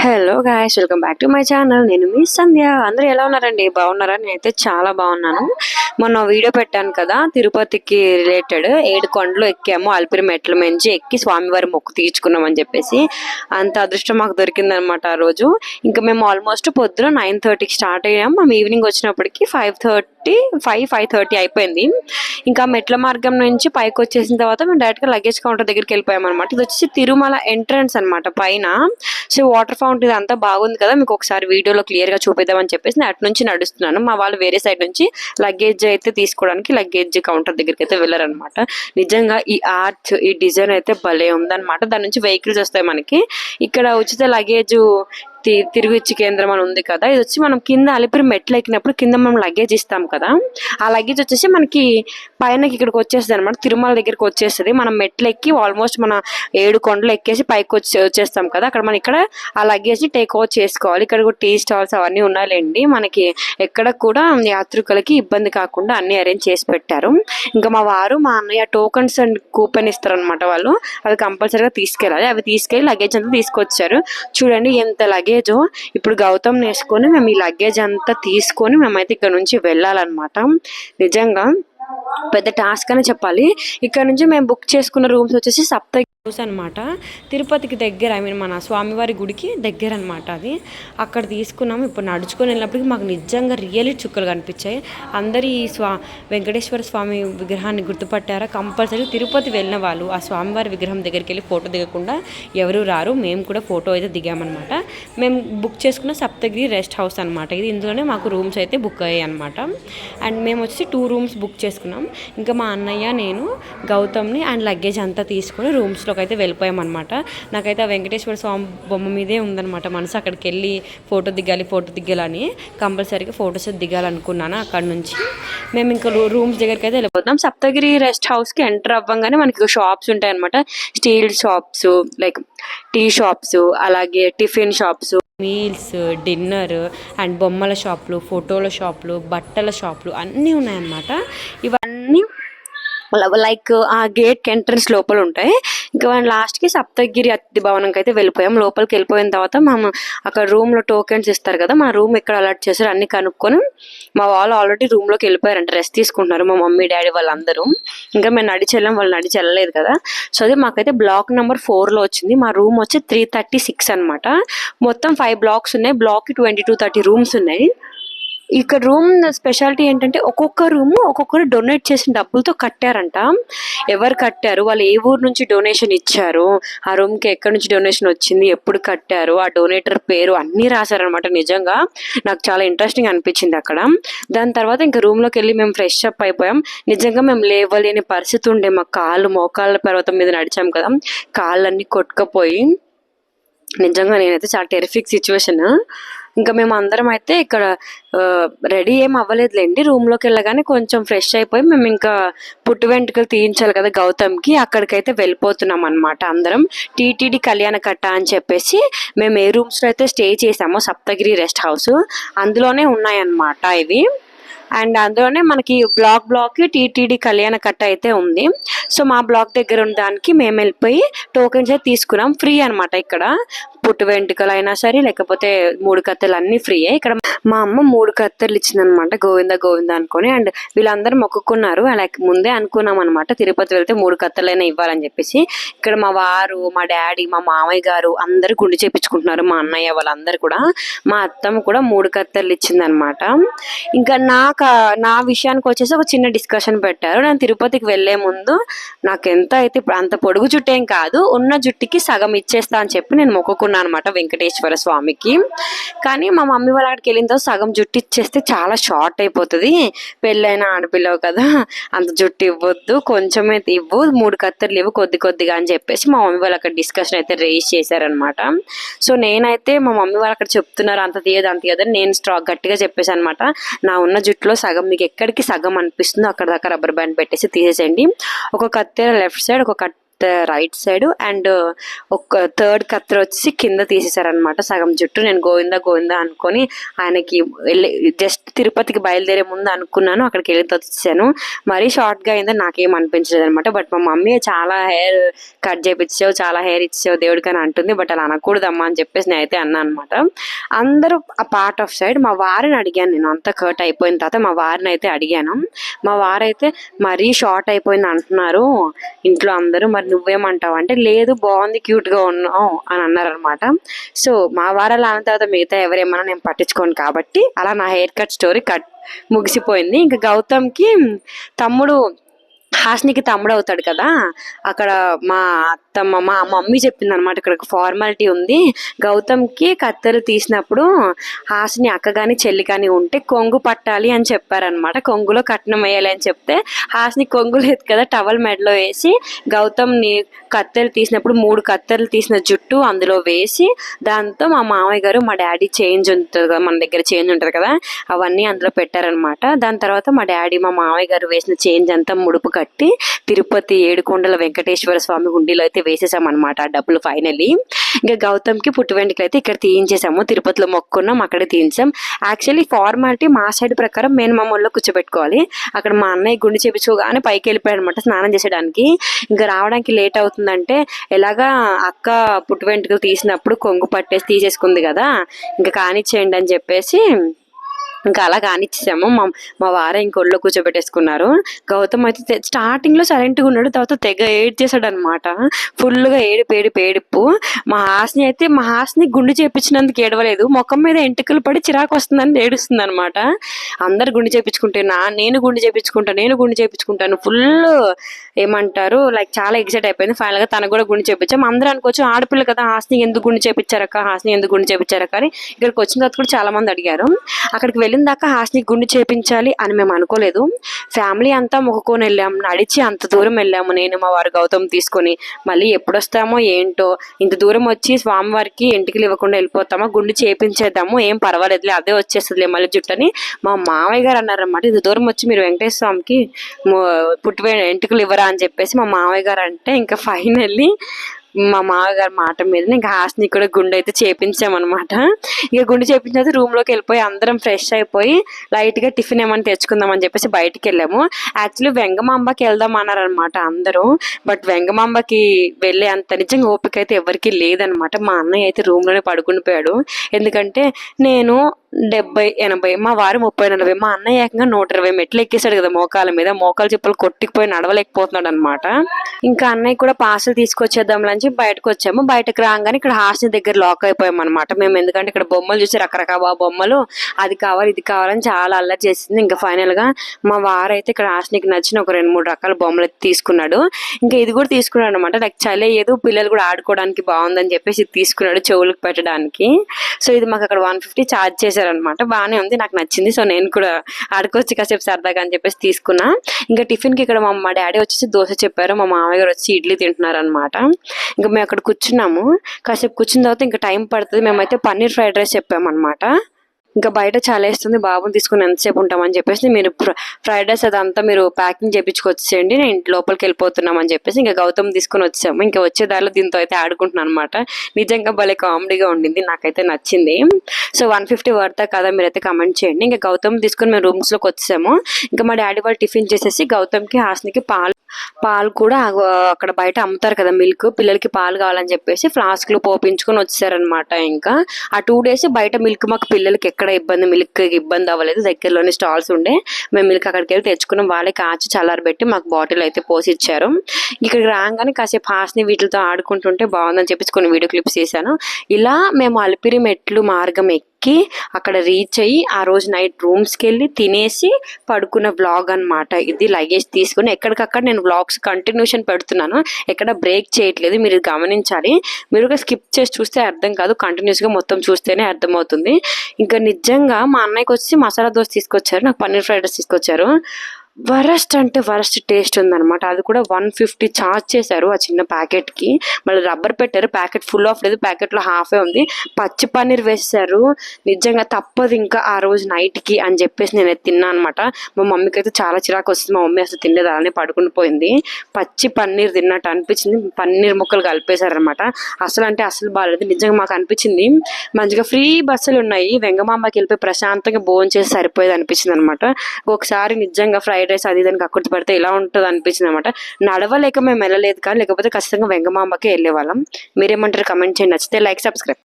Hello guys welcome back to my channel నేను మీ సంధ్య. అందరూ ఎలా ఉన్నారండి? బాగున్నారా? నేనైతే చాలా బాగున్నాను. మొన్న వీడియో పెట్టాను కదా తిరుపతికి రిలేటెడ్ ఏడు కొండలు ఎక్కాము. అలిపిరి మెట్ల మించి ఎక్కి స్వామివారి మొక్కు తీర్చుకున్నాం అని చెప్పేసి అంత అదృష్టం మాకు దొరికిందనమాట ఆ రోజు. ఇంకా మేము ఆల్మోస్ట్ పొద్దున నైన్ థర్టీకి స్టార్ట్ అయ్యాం మేము ఈవినింగ్ వచ్చినప్పటికి five thirty five five thirty అయిపోయింది. ఇంకా మెట్ల మార్గం నుంచి పైకి వచ్చేసిన తర్వాత మేము డైరెక్ట్గా లగేజ్ కౌంటర్ దగ్గరికి వెళ్ళిపోయాం అనమాట ఇది వచ్చేసి తిరుమల ఎంట్రన్స్ అనమాట పైన. సో వాటర్ ఫౌంటైన్ ఇది అంతా బాగుంది కదా మీకు ఒకసారి వీడియోలో క్లియర్గా చూపిద్దామని చెప్పేసి నేను అటు నుంచి నడుస్తున్నాను. మా వాళ్ళు వేరే సైడ్ నుంచి లగేజ్ అయితే తీసుకోవడానికి లగేజ్ కౌంటర్ దగ్గరికి అయితే వెళ్ళారనమాట నిజంగా ఈ ఆర్ట్ ఈ డిజైన్ అయితే భలే ఉందన్నమాట. దాని నుంచి వెహికల్స్ వస్తాయి మనకి. ఇక్కడ ఉచిత లగేజ్ తి- కేంద్రం అని ఉంది కదా ఇది వచ్చి మనం కింద అలిపిరి మెట్లు ఎక్కినప్పుడు కింద మనం లగేజ్ ఇస్తాం కదా ఆ లగేజ్ వచ్చేసి మనకి పైనకి ఇక్కడికి వచ్చేస్తుంది అనమాట తిరుమల దగ్గరికి వచ్చేస్తుంది. మనం మెట్లు ఎక్కి ఆల్మోస్ట్ మన ఏడు కొండలు ఎక్కేసి పైకి వచ్చి వచ్చేస్తాం కదా అక్కడ మనం ఇక్కడ ఆ లగేజ్ని టేక్ ఓవర్ చేసుకోవాలి. ఇక్కడ కూడా టీ స్టాల్స్ అవన్నీ ఉన్నాయండి మనకి ఎక్కడ కూడా యాత్రికులకి ఇబ్బంది కాకుండా అన్ని అరేంజ్ చేసి పెట్టారు. ఇంకా మా వారు మా అన్నయ్య టోకన్స్ అండ్ కూపన్ ఇస్తారనమాట వాళ్ళు. అవి కంపల్సరీగా తీసుకెళ్ళాలి. అవి తీసుకెళ్ళి లగేజ్ అంతా తీసుకొచ్చారు. చూడండి ఎంత లగేజ్ ఇప్పుడు గౌతమ్ వేసుకొని మేము ఈ లగేజ్ అంతా తీసుకొని మేమైతే ఇక్కడ నుంచి వెళ్ళాలన్నమాట. నిజంగా పెద్ద టాస్క్ అని చెప్పాలి. ఇక్కడ నుంచి మేము బుక్ చేసుకున్న రూమ్స్ వచ్చేసి సప్త హౌస్ అనమాట తిరుపతికి దగ్గర ఐ మీన్ మన స్వామివారి గుడికి దగ్గర అనమాట అది. అక్కడ తీసుకున్నాం. ఇప్పుడు నడుచుకొని వెళ్ళినప్పటికీ మాకు నిజంగా రియల్లీ చుక్కలు కనిపించాయి. అందరు ఈ స్వా వెంకటేశ్వర స్వామి విగ్రహాన్ని గుర్తుపట్టారా? కంపల్సరీ తిరుపతి వెళ్ళిన వాళ్ళు ఆ స్వామివారి విగ్రహం దగ్గరికి వెళ్ళి ఫోటో దిగకుండా ఎవరు రారు. మేము కూడా ఫోటో అయితే దిగామన్నమాట మేము బుక్ చేసుకున్న సప్తగిరి రెస్ట్ హౌస్ అనమాట ఇది. ఇందులోనే మాకు రూమ్స్ అయితే బుక్ అయ్యాయి అనమాట అండ్ మేము వచ్చి టూ రూమ్స్ బుక్ చేసుకున్నాం. ఇంకా మా అన్నయ్య నేను గౌతమ్ని అండ్ లగేజ్ అంతా తీసుకొని రూమ్స్లోకి అయితే వెళ్ళిపోయామన్నమాట. నాకైతే ఆ వెంకటేశ్వర స్వామి బొమ్మ మీదే ఉందన్నమాట మనసు. అక్కడికి వెళ్ళి ఫోటో దిగాలి ఫోటో దిగాలని కంపల్సరీగా ఫోటోస్ దిగాలనుకున్నాను అక్కడ నుంచి. మేము ఇంకా రూమ్స్ దగ్గరికి అయితే వెళ్ళిపోతాం. సప్తగిరి రెస్ట్ హౌస్కి ఎంటర్ అవ్వగానే మనకి షాప్స్ ఉంటాయి అనమాట steel shops like tea shops అలాగే tiffin shops. Meals dinner and బొమ్మల షాపులు ఫోటోల షాపులు బట్టల షాపులు అన్నీ ఉన్నాయన్నమాట. ఇవన్నీ లైక్ ఆ గేట్ ఎంట్రన్స్ లోపల ఉంటాయి ఇంకా మనం లాస్ట్కి సప్తగిరి అతిథి భవనంకి అయితే వెళ్ళిపోయాం. లోపలికి వెళ్ళిపోయిన తర్వాత మేము అక్కడ రూమ్లో టోకెన్స్ ఇస్తారు కదా మా రూమ్ ఎక్కడ అలర్ట్ చేశారు. అన్ని కనుక్కొని మా వాళ్ళు ఆల్రెడీ రూమ్లోకి వెళ్ళిపోయారంట. రెస్ట్ తీసుకుంటున్నారు మా మమ్మీ డాడీ వాళ్ళందరూ. ఇంకా మేము నడిచి వెళ్ళాం. వాళ్ళు నడిచి వెళ్ళలేదు కదా. సో అది మాకైతే బ్లాక్ నెంబర్ ఫోర్లో వచ్చింది. మా రూమ్ వచ్చి త్రీ థర్టీ సిక్స్ అనమాట మొత్తం ఫైవ్ బ్లాక్స్ ఉన్నాయి. బ్లాక్కి ట్వంటీ టూ థర్టీ రూమ్స్ ఉన్నాయి. ఇక్కడ రూమ్ స్పెషాలిటీ ఏంటంటే ఒక్కొక్క రూమ్ ఒక్కొక్కరు డొనేట్ చేసిన డబ్బులతో కట్టారంట. ఎవరు కట్టారు? వాళ్ళు ఏ ఊరు నుంచి డొనేషన్ ఇచ్చారు? ఆ రూమ్కి ఎక్కడి నుంచి డొనేషన్ వచ్చింది? ఎప్పుడు కట్టారు? ఆ డొనేటర్ పేరు అన్నీ రాశారనమాట నిజంగా. నాకు చాలా ఇంట్రెస్టింగ్ అనిపించింది అక్కడ. దాని తర్వాత ఇంకా రూమ్లోకి వెళ్ళి మేము ఫ్రెష్ అప్ అయిపోయాం. నిజంగా మేము లేవలేని పరిస్థితి ఉండే. మా కాళ్ళు మోకాళ్ళ పర్వతం మీద నడిచాం కదా. కాళ్ళన్నీ కొట్టుకపోయి. నిజంగా నేనైతే చాలా టెరిఫిక్ సిచ్యువేషన్ ఇంకా మేము అందరం అయితే ఇక్కడ రెడీ ఏం అవ్వలేదులేండి. రూమ్లోకి వెళ్ళగానే కొంచెం ఫ్రెష్ అయిపోయి మేము ఇంకా పుట్టు వెంట్రుకలు తీయించాలి కదా గౌతమ్కి అక్కడికైతే వెళ్ళిపోతున్నాం అనమాట అందరం. టీటీడీ కళ్యాణ కట్ట అని చెప్పేసి మేము ఏ రూమ్స్లో అయితే స్టే చేసామో సప్తగిరి రెస్ట్ హౌస్ అందులోనే ఉన్నాయన్నమాట ఇవి. అండ్ అందులోనే మనకి బ్లాక్ బ్లాక్ టీటీడీ కళ్యాణ కట్ట అయితే ఉంది. సో మా బ్లాక్ దగ్గర ఉన్న దానికి మేము వెళ్ళిపోయి టోకెన్స్ అయితే తీసుకున్నాం. ఫ్రీ అన్నమాట ఇక్కడ. పుట్టు వెంట్రుకలు అయినా సరే లేకపోతే మూడు కత్తెలు అన్ని ఫ్రీయే. ఇక్కడ మా అమ్మ మూడు కత్తెర్లు ఇచ్చిందనమాట గోవింద గోవింద అనుకొని. అండ్ వీళ్ళందరూ మొక్కుకున్నారు. అలా ముందే అనుకున్నాం అనమాట తిరుపతి వెళ్తే మూడు కత్తెలైనా ఇవ్వాలని చెప్పేసి. ఇక్కడ మా వారు మా డాడీ మా మామయ్య గారు అందరూ గుండు చేపించుకుంటున్నారు మా అన్నయ్య వాళ్ళందరూ కూడా. మా అత్తమ్మ కూడా మూడు కత్తెర్లు ఇచ్చిందనమాట ఇంకా నాకు నా విషయానికి వచ్చేసి ఒక చిన్న డిస్కషన్ పెట్టారు. నేను తిరుపతికి వెళ్ళే ముందు నాకు ఎంత అయితే ఇప్పుడు అంత పొడుగు జుట్టు ఏం కాదు ఉన్న జుట్టుకి సగం ఇచ్చేస్తా అని చెప్పి నేను మొక్కుకున్నాను అనమాట వెంకటేశ్వర స్వామికి. కానీ మా మమ్మీ వాళ్ళ అక్కడికి వెళ్ళిన తర్వాత సగం జుట్టు ఇచ్చేస్తే చాలా షార్ట్ అయిపోతుంది. పెళ్ళైన ఆడపిల్లవు కదా అంత జుట్టు ఇవ్వద్దు కొంచెమే ఇవ్వు మూడు కత్తెర్లు ఇవ్వు కొద్ది కొద్దిగా అని చెప్పేసి మా మమ్మీ వాళ్ళు అక్కడ డిస్కషన్ అయితే రేస్ చేశారనమాట సో నేనైతే మా మమ్మీ వాళ్ళు అక్కడ చెప్తున్నారు అంత తీయదు అంత తీయదు నేను స్ట్రాక్ గట్టిగా చెప్పేసి అనమాట నా ఉన్న జుట్టులో సగం మీకు ఎక్కడికి సగం అనిపిస్తుందో అక్కడ దాకా రబ్బర్ బ్యాండ్ పెట్టేసి తీసేసేయండి. ఒక కత్తెర లెఫ్ట్ సైడ్ ఒక కట్ రైట్ సైడ్ అండ్ ఒక థర్డ్ కత్తెర వచ్చి కింద తీసేశారనమాట సగం జుట్టు నేను గోవిందా గోవిందా అనుకొని ఆయనకి వెళ్ళి జస్ట్ తిరుపతికి బయలుదేరే ముందు అనుకున్నాను అక్కడికి వెళ్ళి వచ్చాను మరీ షార్ట్గా అయిందని నాకేం అనిపించలేదు అనమాట బట్ మా మమ్మీ చాలా హెయిర్ కట్ చేపించావు చాలా హెయిర్ ఇచ్చావు దేవుడికి అని అంటుంది. బట్ అలా అనకూడదమ్మా అని చెప్పేసి నేను అయితే అన్నా అనమాట అందరూ ఆ పార్ట్ ఆఫ్ సైడ్ మా వారిని అడిగాను నేను. అంత కట్ అయిపోయిన తర్వాత మా వారిని అయితే అడిగాను. మా వారైతే మరీ షార్ట్ అయిపోయింది అంటున్నారు. ఇంట్లో అందరూ మరి నువ్వేమంటావు? అంటే లేదు బాగుంది క్యూట్గా ఉన్నావు అని అన్నారనమాట. సో మా వారాలు అన్న తర్వాత మిగతా ఎవరేమన్నా నేను పట్టించుకోను కాబట్టి అలా నా హెయిర్ కట్ స్టోరీ కట్ ముగిసిపోయింది. ఇంకా గౌతమ్కి తమ్ముడు హాస్నికి తమ్ముడు అవుతాడు కదా అక్కడ మా అత్తమ్మ మా మమ్మీ చెప్పింది అనమాట ఇక్కడ ఒక ఫార్మాలిటీ ఉంది. గౌతమ్కి కత్తెలు తీసినప్పుడు హాస్ని అక్క కానీ చెల్లి కానీ ఉంటే కొంగు పట్టాలి అని చెప్పారనమాట కొంగులో కట్నం వేయాలి అని చెప్తే హాస్ని కొంగు లేదు కదా టవల్ మెడలో వేసి గౌతమ్ని కత్తెలు తీసినప్పుడు మూడు కత్తెలు తీసిన జుట్టు అందులో వేసి దాంతో మా మామయ్య గారు మా డాడీ చేంజ్ ఉంటుంది కదా మన దగ్గర చేంజ్ ఉంటుంది కదా అవన్నీ అందులో పెట్టారనమాట దాని తర్వాత మా డాడీ మా మామయ్య గారు వేసిన చేంజ్ అంతా ముడుపు కట్టి తిరుపతి ఏడుకొండల వెంకటేశ్వర స్వామి హుండీలో అయితే వేసేసామన్నమాట ఆ డబ్బులు ఫైనలీ ఇంకా గౌతమ్కి పుట్టు వెంట్రుకలు అయితే ఇక్కడ తీయించేసాము. తిరుపతిలో మొక్కున్నాం అక్కడే తీయించాం. యాక్చువల్లీ ఫార్మాలిటీ మా సైడ్ ప్రకారం మేము మమ్మల్ని కూర్చోబెట్టుకోవాలి. అక్కడ మా అన్నయ్య గుండె చేపించుకోగానే పైకి వెళ్ళిపోయాడు అనమాట స్నానం చేసేయడానికి. ఇంకా రావడానికి లేట్ అవుతుందంటే ఎలాగా అక్క పుట్టు వెంట్రుకలు తీసినప్పుడు కొంగు పట్టేసి తీసేసుకుంది కదా ఇంకా కానిచ్చేయండి అని చెప్పేసి ఇంకా అలా కానిచ్చేసాము. మా మా వారే ఇంకొళ్ళో కూర్చోబెట్టేసుకున్నారు. గౌతమ్ అయితే స్టార్టింగ్లో ఉన్నాడు. తర్వాత తెగ ఏడ్ చేశాడు అనమాట ఫుల్గా ఏడుపు ఏడుపు ఏడుపు మా హాస్ని అయితే మా హాస్ని గుండు చేపించినందుకు ఏడవలేదు. ముఖం మీద ఎంటుకలు పడి చిరాకు వస్తుందని ఏడుస్తుంది అనమాట అందరు గుండు చేపించుకుంటే నా నేను గుండు చేపించుకుంటాను నేను గుండు చేపించుకుంటాను. ఫుల్ ఏమంటారు లైక్ చాలా ఎగ్జైట్ అయిపోయింది. ఫైనల్గా తనకు కూడా గుండు చేపించాం. అందరూ అనుకోవచ్చు ఆడపిల్ల కదా హాస్ని ఎందుకు గుండు చేపించారక్క హాస్ని ఎందుకు గుండు చేపించారక్క అని ఇక్కడికి వచ్చిన తర్వాత కూడా చాలా మంది అడిగారు. అక్కడికి వెళ్ళిన దాకా హాస్ని గుండు చేపించాలి అని మేము అనుకోలేదు. ఫ్యామిలీ అంతా మొక్కుకొని వెళ్ళాము నడిచి అంత దూరం వెళ్ళాము నేను మా వారు గౌతమ్ తీసుకొని. మళ్ళీ ఎప్పుడు వస్తామో ఏంటో. ఇంత దూరం వచ్చి స్వామివారికి ఇంటికి ఇవ్వకుండా వెళ్ళిపోతామా? గుండు చేపించేద్దాము. ఏం పర్వాలేదులే అదే వచ్చేస్తుందిలే మళ్ళీ జుట్టని. మా మామయ్య గారు అన్నారన్నమాట ఇంత దూరం వచ్చి మీరు వెంకటేశ్వర స్వామికి పుట్టిపోయిన పుట్టి ఎంటుకలు ఇవ్వరా అని చెప్పేసి మా మామయ్య గారు అంటే ఇంకా ఫైనల్లీ మా మామగారి మాట మీద ఇంకా హాస్ని కూడా గుండె అయితే చేపించామన్నమాట. ఇక గుండె చేపించిన తర్వాత రూమ్లోకి వెళ్ళిపోయి అందరం ఫ్రెష్ అయిపోయి లైట్గా టిఫిన్ ఏమైనా తెచ్చుకుందాం అని చెప్పేసి బయటికి వెళ్ళాము. యాక్చువల్లీ వెంగమాంబకి వెళ్దాం అన్నారనమాట అందరూ. బట్ వెంగమాంబకి వెళ్ళే అంత నిజంగా ఓపిక అయితే ఎవరికి లేదనమాట మా అన్నయ్య అయితే రూమ్లోనే పడుకుని పోయాడు ఎందుకంటే నేను డెబ్బై ఎనభై మా వారు ముప్పై నలభై మా అన్నయ్య ఏకంగా నూట ఇరవై మెట్లు ఎక్కేసాడు కదా మోకాల మీద. మోకాలు చెప్పులు కొట్టుకుపోయి నడవలేకపోతున్నాడు అనమాట ఇంకా అన్నయ్య కూడా పార్సల్ తీసుకొచ్చేద్దాం అని బయటకు వచ్చాము. బయటకు రాగానే ఇక్కడ హాస్టల్ దగ్గర లాక్ అయిపోయాం అనమాట మేము ఎందుకంటే ఇక్కడ బొమ్మలు చూసి రకరకాల బొమ్మలు అది కావాలి ఇది కావాలని చాలా అల్లరి చేసింది. ఇంకా ఫైనల్గా మా వారు అయితే ఇక్కడ హాస్టల్కి నచ్చిన ఒక రెండు మూడు రకాల బొమ్మలు అయితే తీసుకున్నాడు. ఇంకా ఇది కూడా తీసుకున్నాడు అనమాట నాకు చలి ఏదో పిల్లలు కూడా ఆడుకోవడానికి బాగుందని చెప్పేసి తీసుకున్నాడు చెవులకు పెట్టడానికి. సో ఇది మాకు అక్కడ వన్ ఫిఫ్టీ ఛార్జ్ అనమాట బాగానే ఉంది నాకు నచ్చింది. సో నేను కూడా ఆడుకోవచ్చు కాసేపు సరదాగా అని చెప్పేసి తీసుకున్నా. ఇంకా టిఫిన్కి ఇక్కడ మా మా డాడీ వచ్చేసి దోశ చెప్పారు మా మామయ్య గారు వచ్చి ఇడ్లీ తింటున్నారు అనమాట ఇంకా మేము అక్కడ కూర్చున్నాము. కాసేపు కూర్చున్న తర్వాత ఇంకా టైం పడుతుంది. మేమైతే పన్నీర్ ఫ్రైడ్ రైస్ చెప్పామన్నమాట ఇంకా బయట చాలా వేస్తుంది బాబుని తీసుకుని ఎంతసేపు ఉంటామని చెప్పేసి మీరు ఫ్ర- ఫ్రైడ్ రైస్ అదంతా మీరు ప్యాకింగ్ చేయించుకొచ్చేయండి నేను ఇంటి లోపలికి వెళ్ళిపోతున్నాం అని చెప్పేసి ఇంకా గౌతమ్ తీసుకుని వచ్చాము. ఇంకా వచ్చే దారిలో దీంతో అయితే ఆడుకుంటున్నాను అనమాట నిజంగా భలే కామెడీగా ఉండింది. నాకైతే నచ్చింది. సో వన్ ఫిఫ్టీ పడతా కదా మీరైతే కమెంట్ చేయండి. ఇంకా గౌతమ్ తీసుకుని మేము రూమ్స్లోకి వచ్చాము ఇంకా మా డాడీ వాళ్ళు టిఫిన్ చేసేసి గౌతమ్కి హాస్నికి పాలు పాలు కూడా అక్కడ బయట అమ్ముతారు కదా మిల్క్. పిల్లలకి పాలు కావాలని చెప్పేసి ఫ్లాస్క్లో పోపించుకొని వచ్చారనమాట ఇంకా. ఆ టూ డేస్ బయట మిల్క్ మాకు పిల్లలకి ఎక్కడ ఇబ్బంది మిల్క్ ఇబ్బంది అవ్వలేదు. దగ్గరలోనే స్టాల్స్ ఉండే. మేము మిల్క్ అక్కడికి వెళ్ళి తెచ్చుకున్నాం. వాళ్ళే కాచి చల్లారబెట్టి మాకు బాటిల్ అయితే పోసి ఇచ్చారు ఇక్కడికి రాగానే కాసేపు హాస్ని వీటితో ఆడుకుంటుంటే బాగుందని చెప్పేసి కొన్ని వీడియో క్లిప్స్ చేశాను. ఇలా మేము అలిపిరి మెట్లు మార్గం ఎక్కి అక్కడ రీచ్ అయ్యి ఆ రోజు నైట్ రూమ్స్కి వెళ్ళి తినేసి పడుకున్న వ్లాగ్ అన్నమాట. ఇది లగేజ్ తీసుకుని ఎక్కడికక్కడ నేను వ్లాగ్స్ కంటిన్యూషన్ పెడుతున్నాను. ఎక్కడ బ్రేక్ చేయట్లేదు. మీరు గమనించాలి. మీరు స్కిప్ చేసి చూస్తే అర్థం కాదు. కంటిన్యూస్గా మొత్తం చూస్తేనే అర్థమవుతుంది. ఇంకా నిజంగా మా అన్నయ్యకి వచ్చి మసాలా దోశ తీసుకొచ్చారు. నాకు పన్నీర్ ఫ్రైడ్ రైస్ తీసుకొచ్చారు. వరస్ట్ అంటే వరస్ట్ టేస్ట్ ఉందన్నమాట. అది కూడా వన్ ఫిఫ్టీ చార్జ్ చేశారు ఆ చిన్న ప్యాకెట్కి మళ్ళీ రబ్బర్ పెట్టారు. ప్యాకెట్ ఫుల్ ఆఫ్ లేదు. ప్యాకెట్లో హాఫే ఉంది. పచ్చి పన్నీర్ వేసారు నిజంగా తప్పదు ఇంకా ఆ రోజు నైట్కి అని చెప్పేసి నేను తిన్నా అనమాట మా మమ్మీకి అయితే చాలా చిరాకు వస్తుంది. మా మమ్మీ అసలు తినలేదు. అలానే పడుకుని పోయింది. పచ్చి పన్నీర్ తిన్నట్టు అనిపించింది. పన్నీర్ ముక్కలు కలిపేశారనమాట అసలు అంటే అసలు బాగాలేదు నిజంగా మాకు అనిపించింది. మంచిగా ఫ్రీ బస్సులు ఉన్నాయి. వెంగమాంబకి వెళ్ళిపోయి ప్రశాంతంగా భోజనం చేసి సరిపోయేది అనిపించింది అనమాట ఒకసారి నిజంగా ఫ్రై ఫ్రైడ్ రైస్ అది దానికి అక్కడికి పడితే ఇలా ఉంటుంది అనిపించింది అనమాట నడవలేక మేము వెళ్ళలేదు కానీ లేకపోతే ఖచ్చితంగా వెంగమాంబకే వెళ్ళే వాళ్ళం మీరేమంటారు? కమెంట్ చేయండి. నచ్చితే లైక్ సబ్స్క్రైబ్